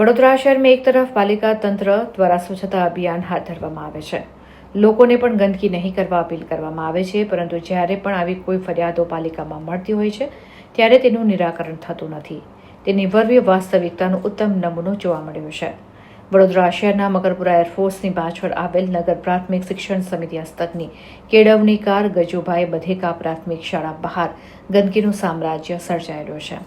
વડોદરા શહેરમાં એક તરફ પાલિકા તંત્ર દ્વારા સ્વચ્છતા અભિયાન હાથ ધરવામાં આવે છે. લોકોને પણ ગંદકી નહીં કરવા અપીલ કરવામાં આવે છે, પરંતુ જ્યારે પણ આવી કોઈ ફરિયાદો પાલિકામાં મળતી હોય છે, ત્યારે તેનું નિરાકરણ થતું નથી. તેની વર્વ્ય વાસ્તવિકતાનો ઉત્તમ નમૂનો જોવા મળ્યો છે. વડોદરા શહેરના મકરપુરા એરફોર્સની પાછળ આવેલ નગર પ્રાથમિક શિક્ષણ સમિતિ હસ્તકની કેળવણી કાર ગજુભાઈ બધેકા પ્રાથમિક શાળા બહાર ગંદકીનું સામ્રાજ્ય સર્જાયેલું છે.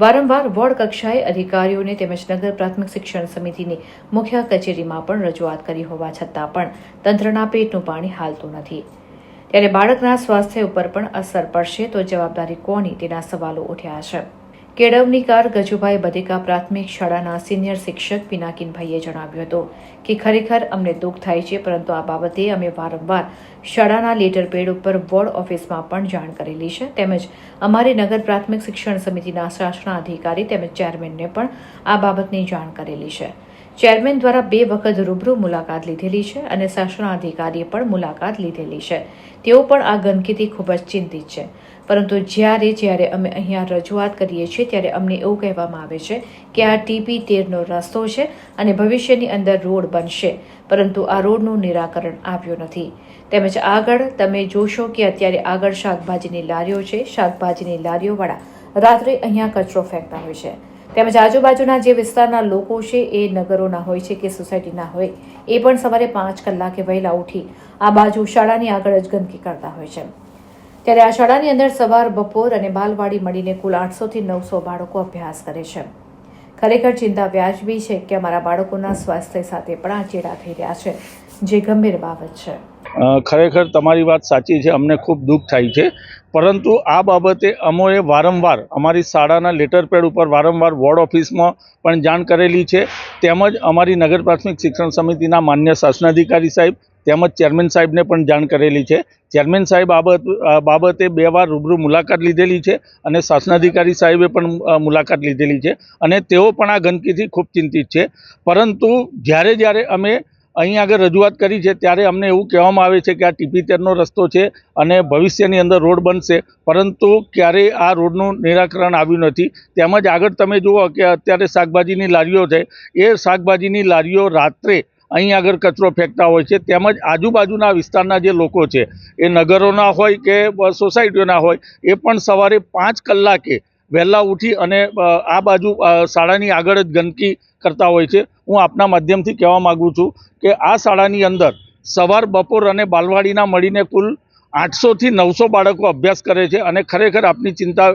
વારંવાર વોર્ડ કક્ષાએ અધિકારીઓને તેમજ નગર પ્રાથમિક શિક્ષણ સમિતિની મુખ્ય કચેરીમાં પણ રજૂઆત કરી હોવા છતાં પણ તંત્રના પેટનું પાણી હાલતું નથી. ત્યારે બાળકના સ્વાસ્થ્ય ઉપર પણ અસર પડશે તો જવાબદારી કોની તેના સવાલો ઉઠ્યા છે. કેળવણીકાર ગજુભાઈ બધિકા પ્રાથમિક શાળાના સિનિયર શિક્ષક પિનાકીનભાઈએ જણાવ્યું હતું કે ખરેખર અમને દુઃખ થાય છે, પરંતુ આ બાબતે અમે વારંવાર શાળાના લેટર પેડ ઉપર વોર્ડ ઓફિસમાં પણ જાણ કરેલી છે. તેમજ અમારી નગર પ્રાથમિક શિક્ષણ સમિતિના શાસનાધિકારી તેમજ ચેરમેનને પણ આ બાબતની જાણ કરેલી છે. ચેરમેન દ્વારા બે વખત રૂબરૂ મુલાકાત લીધેલી છે અને શાસનાધિકારીએ પણ મુલાકાત લીધેલી છે. તેઓ પણ આ ગંદકીથી ખૂબ જ ચિંતિત છે. પરંતુ જ્યારે જ્યારે અમે અહીંયા રજૂઆત કરીએ છીએ, ત્યારે અમને એવું કહેવામાં આવે છે કે આ ટીપી તેરનો રસ્તો છે અને ભવિષ્યની અંદર રોડ બનશે, પરંતુ આ રોડનું નિરાકરણ આવ્યું નથી. તેમજ આગળ તમે જોશો કે અત્યારે આગળ શાકભાજીની લારીઓ છે, શાકભાજીની લારીઓવાળા રાત્રે અહીંયા કચરો ફેંકતા હોય છે. તેમજ આજુબાજુના જે વિસ્તારના લોકો છે, એ નગરોના હોય છે કે સોસાયટીના હોય, એ પણ સવારે પાંચ કલાકે વહેલા ઉઠી આ બાજુ શાળાની આગળ જ ગંદકી કરતા હોય છે. ત્યારે આ શાળાની અંદર સવાર, બપોર અને બાલવાડી મળીને કુલ આઠસોથી નવસો બાળકો અભ્યાસ કરે છે. ખરેખર ચિંતા વ્યાજબી છે કે અમારા બાળકોના સ્વાસ્થ્ય સાથે પણ આ ચેડા થઈ રહ્યા છે, જે ગંભીર બાબત છે. ખરેખર તમારી વાત સાચી છે, અમને ખૂબ દુઃખ થાય છે. પરંતુ આ બાબતે અમોએ વારંવાર અમારી શાળાના લેટર પેડ ઉપર વારંવાર વોર્ડ ઓફિસમાં પણ જાણ કરેલી છે. તેમજ અમારી નગર પ્રાથમિક શિક્ષણ સમિતિના માન્ય શાસનાધિકારી સાહેબ તેમજ ચેરમેન સાહેબને પણ જાણ કરેલી છે. ચેરમેન સાહેબ આ બાબત બે વાર રૂબરૂ મુલાકાત લીધેલી છે અને શાસનાધિકારી સાહેબે પણ મુલાકાત લીધેલી છે અને તેઓ પણ આ ગંદકીથી ખૂબ ચિંતિત છે. પરંતુ જ્યારે જ્યારે અમે અહીં આગળ રજૂઆત કરી છે ત્યારે અમને એવું કહેવામાં આવે છે કે આ ટીપીતેરનો રસ્તો છે અને ભવિષ્યની અંદર રોડ બનશે. પરંતુ ક્યારેય આ રોડનું નિરાકરણ આવ્યું નથી. તેમજ આગળ તમે જુઓ કે અત્યારે શાકભાજીની લારીઓ છે. એ શાકભાજીની લારીઓ રાત્રે અહીં આગળ કચરો ફેંકતા હોય છે. તેમજ આજુબાજુના વિસ્તારના જે લોકો છે, એ નગરોના હોય કે સોસાયટીઓના હોય, એ પણ સવારે પાંચ કલાકે વહેલા ઉઠી અને આ બાજુ શાળાની આગળ જ ગંદકી કરતા હોય છે. હું આપના માધ્યમથી કહેવા માગું છું કે આ શાળાની અંદર સવાર, બપોર અને બાલવાડીના મળીને કુલ આઠસોથી નવસો બાળકો અભ્યાસ કરે છે અને ખરેખર આપની ચિંતા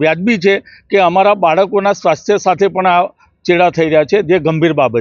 વ્યાજબી છે કે અમારા બાળકોના સ્વાસ્થ્ય સાથે પણ આ ચેડા થઈ રહ્યા છે. જે ગંભીર બાબત